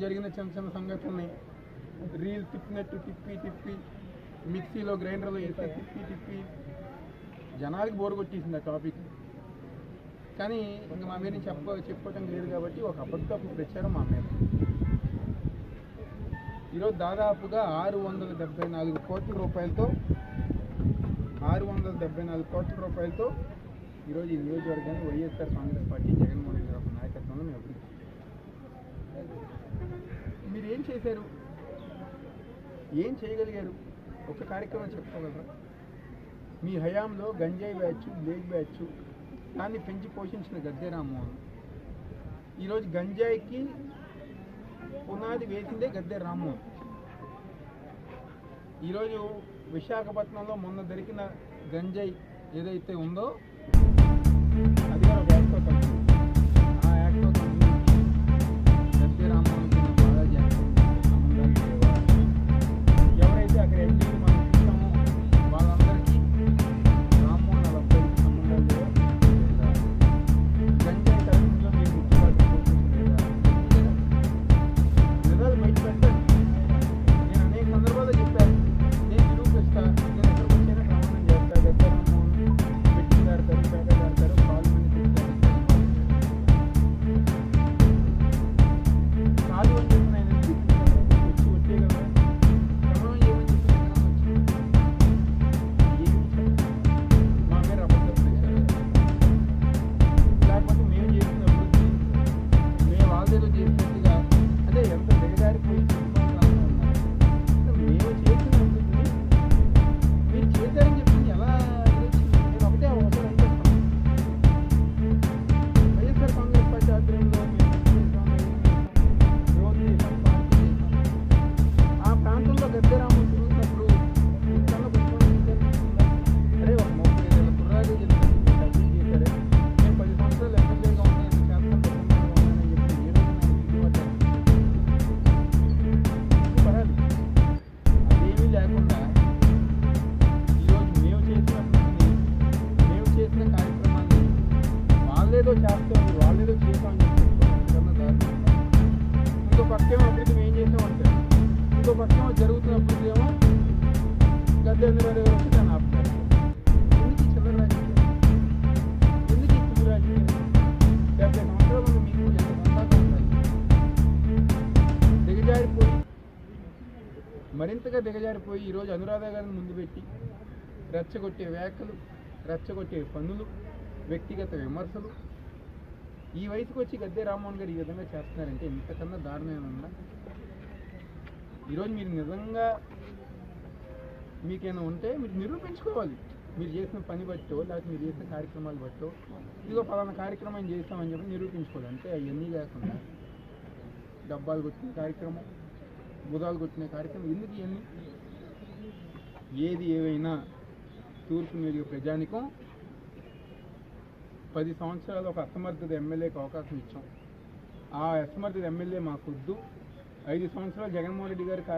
జరిగిన చిన్న చిన్న సంఘటనల్ని రీల్ తిప్పినట్టు తిప్పి తిప్పి మిక్సీలో గ్రైండర్లో వేసి తిప్పి తిప్పి జనాలకి బోర్ కొట్టేసింది ఆ టాపిక్ కానీ ఇంకా మా మీద చెప్ప చెప్పటం లేదు కాబట్టి ఒక అబద్ధపు ప్రచారం మా మీద. ఈరోజు దాదాపుగా ఆరు వందల డెబ్బై నాలుగు కోట్ల రూపాయలతో ఆరు వందల డెబ్బై నాలుగు కోట్ల రూపాయలతో ఈరోజు ఈ నియోజకవర్గాన్ని YSR Congress party Jaganmohan Reddy garu నాయకత్వంలో మేము అభివృద్ధి మీరు ఏం చేశారు? ఏం చేయగలిగారు? ఒక కార్యక్రమం చెప్పుకోగలరా? మీ హయాంలో గంజాయి బ్యాచ్ బ్లేక్ బ్యాచ్ దాన్ని పెంచి పోషించిన గద్దె రామ్మోహన్ ఈరోజు గంజాయికి పునాది వేసిందే గద్దె రామ్మోహన్ ఈరోజు విశాఖపట్నంలో మొన్న దొరికిన గంజాయి ఏదైతే ఉందో మరింతగా దిగజారిపోయి ఈరోజు అనురాధ గారిని ముందు పెట్టి రెచ్చగొట్టే వ్యాఖ్యలు రెచ్చగొట్టే పనులు వ్యక్తిగత విమర్శలు. ఈ వయసుకు వచ్చి గద్దె రామ్మోహన్ గారు ఈ విధంగా చేస్తున్నారంటే ఇంతకన్నా దారుణమైన ఉందా ఈరోజు మీరు నిజంగా మీకేమైనా ఉంటే మీరు నిరూపించుకోవాలి. మీరు చేసిన పని బట్టో లేకపోతే మీరు చేసిన కార్యక్రమాలు బట్టో ఇదిగో పలానా కార్యక్రమం చేస్తామని చెప్పి నిరూపించుకోవాలి. అంటే అవన్నీ లేకుండా డబ్బాలు కొట్టిన కార్యక్రమం బుధాలు కొట్టిన కార్యక్రమం ఎందుకు ఇవన్నీ? ఏది ఏవైనా తూర్పు నియోజక ప్రజానికం పది సంవత్సరాలు ఒక అసమర్థత ఎమ్మెల్యేకి అవకాశం ఇచ్చాం. ఆ అసమర్థత ఎమ్మెల్యే మాకొద్దు. ఐదు సంవత్సరాలు జగన్మోహన్ రెడ్డి గారికి